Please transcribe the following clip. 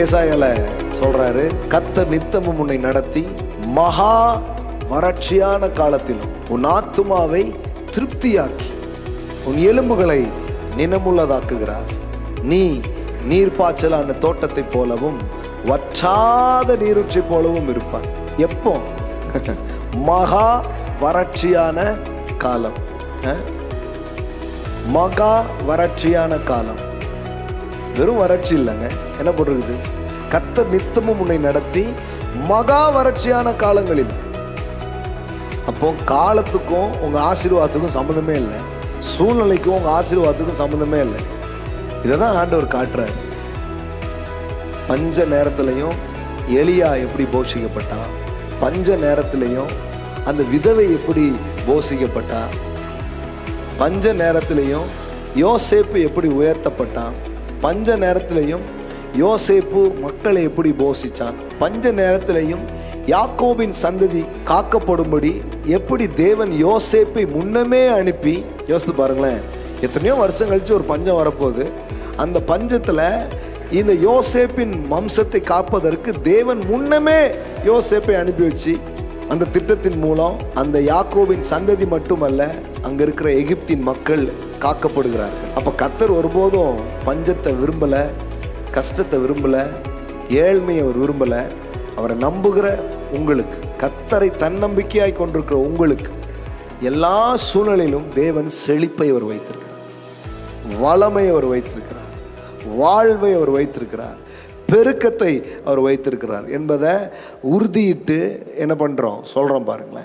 ஏசாயால சொல்றாரு கத்த நித்தமும் உன்னை நடத்தி மகா வறட்சியான காலத்திலும் உன் ஆத்துமாவை திருப்தியாக்கி உன் எலும்புகளை நினமுள்ளதாக்குகிறார். நீ நீர்ப்பாய்ச்சலான தோட்டத்தை போலவும் வற்றாத நீரூற்றை போலவும் இருப்பான் எப்போ? மகா வறட்சியான காலம். மகா வறட்சியான காலம். வெறும் வறட்சி இல்லைங்க. என்ன போட்டிருக்குது? கத்த நித்தமும் உன்னை நடத்தி மகா வறட்சியான காலங்களில். அப்போ காலத்துக்கும் உங்க ஆசீர்வாதத்துக்கும் சம்மந்தமே இல்லை. சூழ்நிலைக்கும் உங்க ஆசீர்வாதத்துக்கும் சம்மந்தமே இல்லை. இதை தான் ஆண்டவர் காட்டுறாரு. பஞ்ச நேரத்துலையும் எலியா எப்படி போஷிக்கப்பட்டா? பஞ்ச நேரத்திலையும் அந்த விதவை எப்படி போஷிக்கப்பட்டா? பஞ்ச நேரத்திலையும் யோசேப்பு எப்படி உயர்த்தப்பட்டான் பஞ்ச நேரத்திலையும் யோசேப்பு மக்களை எப்படி போஷித்தான் பஞ்ச நேரத்திலையும் யாக்கோபின் சந்ததி காக்கப்படும்படி எப்படி தேவன் யோசேப்பை முன்னமே அனுப்பி யோசித்து பாருங்களேன். எத்தனையோ வருஷம் கழிச்சு ஒரு பஞ்சம் வரப்போகுது. அந்த பஞ்சத்தில் இந்த யோசேப்பின் வம்சத்தை காப்பதற்கு தேவன் முன்னமே யோசேப்பை அனுப்பி வச்சு அந்த திட்டத்தின் மூலம் அந்த யாக்கோவின் சந்ததி மட்டுமல்ல அங்கே இருக்கிற எகிப்தின் மக்கள் காக்கப்படுகிறார்கள். அப்போ கத்தர் ஒருபோதும் பஞ்சத்தை விரும்பலை கஷ்டத்தை விரும்பல ஏழ்மையை அவர் விரும்பல. அவரை நம்புகிற உங்களுக்கு கத்தரை தன்னம்பிக்கையாய் கொண்டிருக்கிற உங்களுக்கு எல்லா சூழ்நிலையிலும் தேவன் செழிப்பை அவர் வைத்திருக்கிறார். வளமை அவர் வைத்திருக்கிறார். வாழ்வை அவர் வைத்திருக்கிறார். பெருக்கத்தை அவர் வைத்திருக்கிறார். என்பதை உறுதியிட்டு என்ன பண்ணுறோம் சொல்கிறோம் பாருங்களேன்.